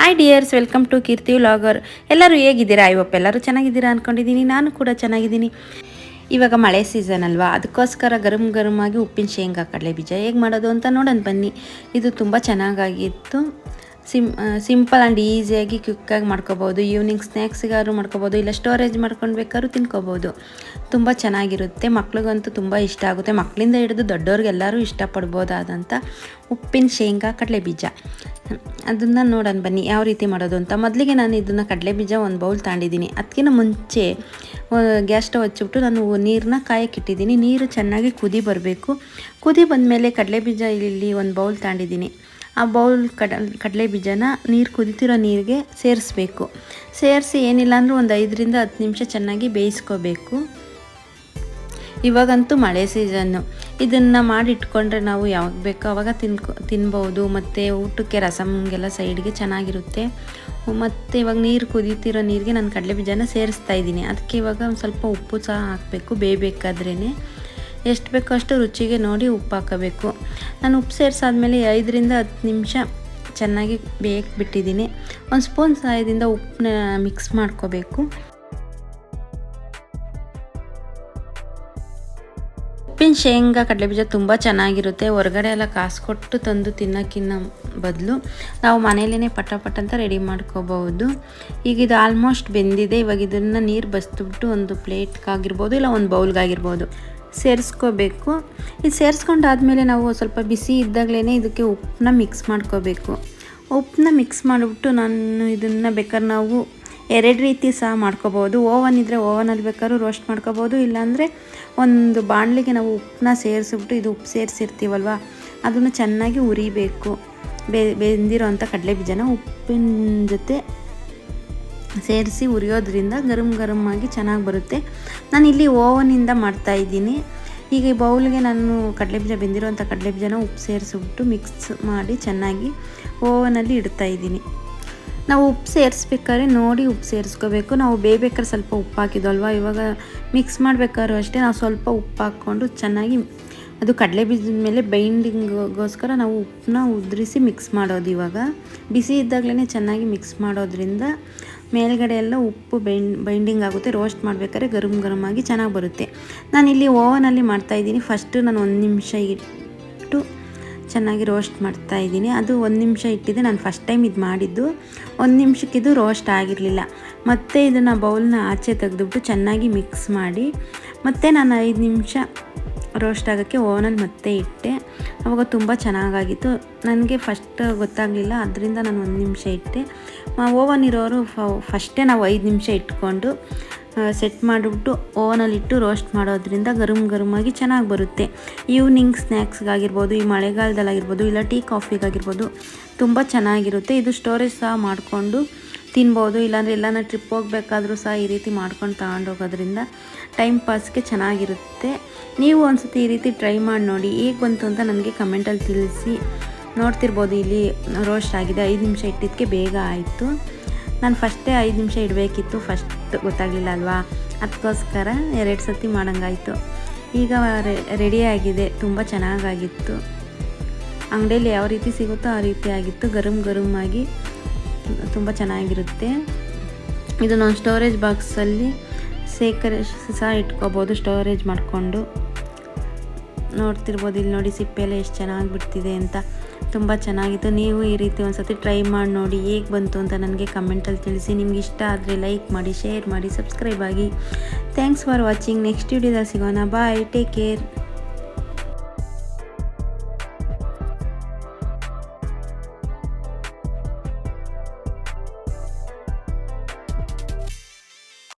Hi dears welcome to Keerthi vlogger ಎಲ್ಲರೂ ಹೇಗಿದ್ದೀರಾ? ಇವಪ್ಪ ಎಲ್ಲರೂ ಚೆನ್ನಾಗಿದ್ದೀರಾ ಅಂದ್ಕೊಂಡಿದ್ದೀನಿ ನಾನು ಕೂಡ ಚೆನ್ನಾಗಿದ್ದೀನಿ. ಇವಾಗ ಮಳೆ ಸೀಸನ್ ಅಲ್ವಾ? ಅದಕ್ಕೋಸ್ಕರ ಗರಂ ಗರಮಾಗಿ ಉಪ್ಪಿನ ಶೇಂಗಾ, ಕಡಲೆ ಬೀಜ ಹೇಗೆ ಮಾಡೋದು ಅಂತ ನೋಡೋಣ ಬನ್ನಿ. ಇದು ತುಂಬ ಚೆನ್ನಾಗಾಗಿತ್ತು. ಸಿಮ್ ಸಿಂಪಲ್ ಆ್ಯಂಡ್ ಈಸಿಯಾಗಿ ಕ್ವಿಕ್ಕಾಗಿ ಮಾಡ್ಕೋಬೋದು. ಈವ್ನಿಂಗ್ ಸ್ನ್ಯಾಕ್ಸಿಗಾದ್ರು ಮಾಡ್ಕೋಬೋದು. ಇಲ್ಲ ಸ್ಟೋರೇಜ್ ಮಾಡ್ಕೊಂಡು ಬೇಕಾದ್ರೂ ತಿನ್ಕೋಬೋದು. ತುಂಬ ಚೆನ್ನಾಗಿರುತ್ತೆ. ಮಕ್ಳಿಗಂತೂ ತುಂಬ ಇಷ್ಟ ಆಗುತ್ತೆ. ಮಕ್ಕಳಿಂದ ಹಿಡಿದು ದೊಡ್ಡವ್ರಿಗೆಲ್ಲರೂ ಇಷ್ಟಪಡ್ಬೋದಾದಂಥ ಉಪ್ಪಿನ ಶೇಂಗಾ ಕಡಲೆ ಬೀಜ ಅದನ್ನು ನೋಡೋಣ ಬನ್ನಿ, ಯಾವ ರೀತಿ ಮಾಡೋದು ಅಂತ. ಮೊದಲಿಗೆ ನಾನು ಇದನ್ನು ಕಡಲೆ ಬೀಜ ಒಂದು ಬೌಲ್ ತಾಂಡಿದ್ದೀನಿ ಅದಕ್ಕಿಂತ ಮುಂಚೆ ಗ್ಯಾಸ್ ಸ್ಟವ್ ಹಚ್ಚಿಬಿಟ್ಟು ನಾನು ನೀರನ್ನ ಕಾಯಕ್ಕಿಟ್ಟಿದ್ದೀನಿ ನೀರು ಚೆನ್ನಾಗಿ ಕುದಿ ಬರಬೇಕು. ಕುದಿ ಬಂದಮೇಲೆ ಕಡಲೆ ಬೀಜ ಇಲ್ಲಿ ಒಂದು ಬೌಲ್ ತಗೊಂಡಿದ್ದೀನಿ ಆ ಬೌಲ್ ಕಡ ಕಡಲೆ ಬೀಜನ ನೀರು ಕುದಿತಿರೋ ನೀರಿಗೆ ಸೇರಿಸ್ಬೇಕು. ಸೇರಿಸಿ ಏನಿಲ್ಲ ಅಂದರೂ ಒಂದು ಐದರಿಂದ ಹತ್ತು ನಿಮಿಷ ಚೆನ್ನಾಗಿ ಬೇಯಿಸ್ಕೋಬೇಕು. ಇವಾಗಂತೂ ಮಳೆ ಸೀಸನ್ನು. ಇದನ್ನು ಮಾಡಿಟ್ಕೊಂಡ್ರೆ ನಾವು ಯಾವಾಗ ಬೇಕೋ ಅವಾಗ ತಿನ್ಕೊ, ತಿನ್ಬೋದು. ಮತ್ತು ಊಟಕ್ಕೆ ರಸಮ್ಗೆಲ್ಲ ಸೈಡ್ಗೆ ಚೆನ್ನಾಗಿರುತ್ತೆ. ಮತ್ತು ಇವಾಗ ನೀರು ಕುದೀತಿರೋ ನೀರಿಗೆ ನಾನು ಕಡಲೆ ಬೀಜನ ಸೇರಿಸ್ತಾ ಇದ್ದೀನಿ. ಅದಕ್ಕೆ ಇವಾಗ ಒಂದು ಸ್ವಲ್ಪ ಉಪ್ಪು ಸಹ ಹಾಕಬೇಕು ಬೇಯಬೇಕಾದ್ರೇ ಎಷ್ಟು ಬೇಕೋ ಅಷ್ಟು ರುಚಿಗೆ ನೋಡಿ ಉಪ್ಪು ಹಾಕಬೇಕು. ನಾನು ಉಪ್ಪು ಸೇರಿಸಾದ್ಮೇಲೆ ಐದರಿಂದ ಹತ್ತು ನಿಮಿಷ ಚೆನ್ನಾಗಿ ಬೇಯಕ್ಕೆ ಬಿಟ್ಟಿದ್ದೀನಿ. ಒಂದು ಸ್ಪೂನ್ ಸಹಾಯದಿಂದ ಉಪ್ಪನ್ನ ಮಿಕ್ಸ್ ಮಾಡ್ಕೋಬೇಕು. ಉಪ್ಪಿನ ಶೇಂಗಾ, ಕಡಲೆಬೀಜ ತುಂಬ ಚೆನ್ನಾಗಿರುತ್ತೆ. ಹೊರಗಡೆ ಎಲ್ಲ ಕಾಸು ಕೊಟ್ಟು ತಂದು ತಿನ್ನೋಕ್ಕಿನ್ನ ಬದಲು ನಾವು ಮನೇಲೇ ಪಟ ಪಟ ಅಂತ ರೆಡಿ ಮಾಡ್ಕೋಬಹುದು. ಈಗ ಇದು ಆಲ್ಮೋಸ್ಟ್ ಬೆಂದಿದೆ. ಇವಾಗ ಇದನ್ನು ನೀರು ಬಸ್ದುಬಿಟ್ಟು ಒಂದು ಪ್ಲೇಟ್ಗಾಗಿರ್ಬೋದು ಇಲ್ಲ ಒಂದು ಬೌಲ್ಗಾಗಿರ್ಬೋದು. ಸೇರಿಸ್ಕೋಬೇಕು. ಇದು ಸೇರಿಸ್ಕೊಂಡಾದಮೇಲೆ ನಾವು ಸ್ವಲ್ಪ ಬಿಸಿ ಇದ್ದಾಗಲೇ ಇದಕ್ಕೆ ಉಪ್ಪನ್ನ ಮಿಕ್ಸ್ ಮಾಡ್ಕೋಬೇಕು. ಉಪ್ಪನ್ನ ಮಿಕ್ಸ್ ಮಾಡಿಬಿಟ್ಟು ನಾನು ಇದನ್ನು ಬೇಕಾದ್ರೆ ನಾವು ಎರಡು ರೀತಿ ಸಹ ಮಾಡ್ಕೋಬೋದು. ಓವನ್ ಇದ್ದರೆ ಓವನಲ್ಲಿ ಬೇಕಾದ್ರೂ ರೋಸ್ಟ್ ಮಾಡ್ಕೋಬೋದು. ಇಲ್ಲಾಂದರೆ ಒಂದು ಬಾಣಲಿಗೆ ನಾವು ಉಪ್ಪನ್ನ ಸೇರಿಸ್ಬಿಟ್ಟು ಇದು ಉಪ್ಪು ಸೇರಿಸಿರ್ತೀವಲ್ವ, ಅದನ್ನು ಚೆನ್ನಾಗಿ ಉರಿಬೇಕು ಬೆ ಬೆಂದಿರೋ ಅಂಥ ಕಡಲೆ ಬೀಜನ ಉಪ್ಪಿನ ಜೊತೆ ಸೇರಿಸಿ ಉರಿಯೋದ್ರಿಂದ ಗರಂ ಗರಮ್ ಆಗಿ ಚೆನ್ನಾಗಿ ಬರುತ್ತೆ. ನಾನು ಇಲ್ಲಿ ಓವನಿಂದ ಮಾಡ್ತಾಯಿದ್ದೀನಿ ಈಗ ಈ ಬೌಲ್ಗೆ ನಾನು ಕಡಲೆ ಬೀಜ ಕಡಲೆಬೀಜನ ಕಡಲೆ ಬೀಜನ ಉಪ್ಪು ಸೇರಿಸ್ಬಿಟ್ಟು ಮಿಕ್ಸ್ ಮಾಡಿ ಚೆನ್ನಾಗಿ ಓವನಲ್ಲಿ ಇಡ್ತಾಯಿದ್ದೀನಿ ನಾವು ಉಪ್ಪು ಸೇರಿಸ್ಬೇಕಾದ್ರೆ ನೋಡಿ ಉಪ್ಪು ಸೇರಿಸ್ಕೋಬೇಕು. ನಾವು ಬೇಯ್ಬೇಕಾದ್ರೆ ಸ್ವಲ್ಪ ಉಪ್ಪು ಹಾಕಿದ್ವಲ್ವ? ಇವಾಗ ಮಿಕ್ಸ್ ಮಾಡಬೇಕಾದ್ರೂ ಅಷ್ಟೇ ನಾವು ಸ್ವಲ್ಪ ಉಪ್ಪು ಹಾಕ್ಕೊಂಡು ಚೆನ್ನಾಗಿ ಅದು ಕಡಲೆ ಬೀಜದ ಮೇಲೆ ಬೈಂಡಿಂಗ್ಗೋಸ್ಕರ ನಾವು ಉಪ್ಪನ್ನ ಉದುರಿಸಿ ಮಿಕ್ಸ್ ಮಾಡೋದು ಇವಾಗ. ಬಿಸಿ ಇದ್ದಾಗಲೇ ಚೆನ್ನಾಗಿ ಮಿಕ್ಸ್ ಮಾಡೋದ್ರಿಂದ ಮೇಲ್ಗಡೆ ಎಲ್ಲ ಉಪ್ಪು ಬೈಂಡ್ ಬೈಂಡಿಂಗ್ ಆಗುತ್ತೆ ರೋಸ್ಟ್ ಮಾಡಬೇಕಾದ್ರೆ ಗರಂ ಗರಮ್ ಆಗಿ ಚೆನ್ನಾಗಿ ಬರುತ್ತೆ. ನಾನಿಲ್ಲಿ ಓವನಲ್ಲಿ ಮಾಡ್ತಾಯಿದ್ದೀನಿ ಫಸ್ಟು ನಾನು ಒಂದು ನಿಮಿಷ ಇಟ್ಟು ಚೆನ್ನಾಗಿ ರೋಸ್ಟ್ ಮಾಡ್ತಾ ಇದ್ದೀನಿ. ಅದು ಒಂದು ನಿಮಿಷ ಇಟ್ಟಿದ್ದೆ. ನಾನು ಫಸ್ಟ್ ಟೈಮ್ ಇದು ಮಾಡಿದ್ದು. ಒಂದು ನಿಮಿಷಕ್ಕಿದು ರೋಸ್ಟ್ ಆಗಿರಲಿಲ್ಲ. ಮತ್ತು ಇದನ್ನು ಬೌಲ್ನ ಆಚೆ ತೆಗೆದುಬಿಟ್ಟು ಚೆನ್ನಾಗಿ ಮಿಕ್ಸ್ ಮಾಡಿ. ಮತ್ತು ನಾನು ಐದು ನಿಮಿಷ ರೋಸ್ಟ್ ಆಗೋಕ್ಕೆ ಓವನಲ್ಲಿ ಮತ್ತೆ ಇಟ್ಟೆ. ಅವಾಗ ತುಂಬ ಚೆನ್ನಾಗಾಗಿತ್ತು. ನನಗೆ ಫಸ್ಟ್ ಗೊತ್ತಾಗಲಿಲ್ಲ, ಅದರಿಂದ ನಾನು ಒಂದು ನಿಮಿಷ ಇಟ್ಟೆ. ಓವನ್ ಇರೋರು ಫಸ್ಟೇ ನಾವು ಐದು ನಿಮಿಷ ಇಟ್ಕೊಂಡು ಸೆಟ್ ಮಾಡಿಬಿಟ್ಟು ಓವನಲ್ಲಿಟ್ಟು ರೋಸ್ಟ್ ಮಾಡೋದ್ರಿಂದ ಗರಂ ಗರಮಾಗಿ ಚೆನ್ನಾಗಿ ಬರುತ್ತೆ. ಈವ್ನಿಂಗ್ ಸ್ನ್ಯಾಕ್ಸ್ಗಾಗಿರ್ಬೋದು ಈ ಮಳೆಗಾಲದಲ್ಲಾಗಿರ್ಬೋದು, ಇಲ್ಲ ಟೀ ಕಾಫಿಗಾಗಿರ್ಬೋದು ತುಂಬ ಚೆನ್ನಾಗಿರುತ್ತೆ. ಇದು ಸ್ಟೋರೇಜ್ ಸಹ ಮಾಡಿಕೊಂಡು ತಿನ್ಬೋದು, ಇಲ್ಲಾಂದರೆ ಎಲ್ಲಾನ ಟ್ರಿಪ್ ಹೋಗಬೇಕಾದ್ರೂ ಸಹ ಈ ರೀತಿ ಮಾಡ್ಕೊಂಡು ತಗೊಂಡೋಗೋದ್ರಿಂದ ಟೈಮ್ ಪಾಸ್ಗೆ ಚೆನ್ನಾಗಿರುತ್ತೆ. ನೀವು ಒಂದ್ಸತಿ ಈ ರೀತಿ ಟ್ರೈ ಮಾಡಿ ನೋಡಿ ಈಗ ಬಂತು ಅಂತ ನನಗೆ ಕಮೆಂಟಲ್ಲಿ ತಿಳಿಸಿ. ನೋಡ್ತಿರ್ಬೋದು, ಇಲ್ಲಿ ರೋಸ್ಟ್ ಆಗಿದೆ, ಐದು ನಿಮಿಷ ಇಟ್ಟಿದ್ದಕ್ಕೆ ಬೇಗ ಆಯಿತು. ನಾನು ಫಸ್ಟೇ ಐದು ನಿಮಿಷ ಇಡಬೇಕಿತ್ತು ಫಸ್ಟ್ ಗೊತ್ತಾಗಲಿಲ್ಲ ಅಲ್ವಾ? ಅದಕ್ಕೋಸ್ಕರ ಎರಡು ಸತಿ ಮಾಡೋಂಗಾಯಿತು. ಈಗ ರೆಡಿಯಾಗಿದೆ ತುಂಬ ಚೆನ್ನಾಗಾಗಿತ್ತು. ಅಂಗಡಿಯಲ್ಲಿ ಯಾವ ರೀತಿ ಸಿಗುತ್ತೋ ಆ ರೀತಿ ಆಗಿತ್ತು. ಗರಂ ಗರಮ್ ಆಗಿ ತುಂಬ ಚೆನ್ನಾಗಿರುತ್ತೆ. ಇದು ನಾನು ಸ್ಟೋರೇಜ್ ಬಾಕ್ಸಲ್ಲಿ ಸೇಕರಿಸಿ ಸಹ ಇಟ್ಕೋಬೋದು ಸ್ಟೋರೇಜ್ ಮಾಡಿಕೊಂಡು. ನೋಡ್ತಿರ್ಬೋದು. ಇಲ್ಲಿ ನೋಡಿ ಸಿಪ್ಪೆ ಎಲ್ಲ ಎಷ್ಟು ಚೆನ್ನಾಗಿ ಬಿಡ್ತಿದೆ ಅಂತ. ತುಂಬ ಚೆನ್ನಾಗಿತ್ತು. ನೀವು ಈ ರೀತಿ ಒಂದು ಸತಿ ಟ್ರೈ ಮಾಡಿ ನೋಡಿ ಹೇಗೆ ಬಂತು ಅಂತ ನನಗೆ ಕಮೆಂಟಲ್ಲಿ ತಿಳಿಸಿ. ನಿಮ್ಗೆ ಇಷ್ಟ ಆದರೆ ಲೈಕ್ ಮಾಡಿ ಶೇರ್ ಮಾಡಿ ಸಬ್ಸ್ಕ್ರೈಬ್ ಆಗಿ. ಥ್ಯಾಂಕ್ಸ್ ಫಾರ್ ವಾಚಿಂಗ್ ನೆಕ್ಸ್ಟ್ ವಿಡಿಯೋದಲ್ಲಿ ಸಿಗೋಣ. Bye take care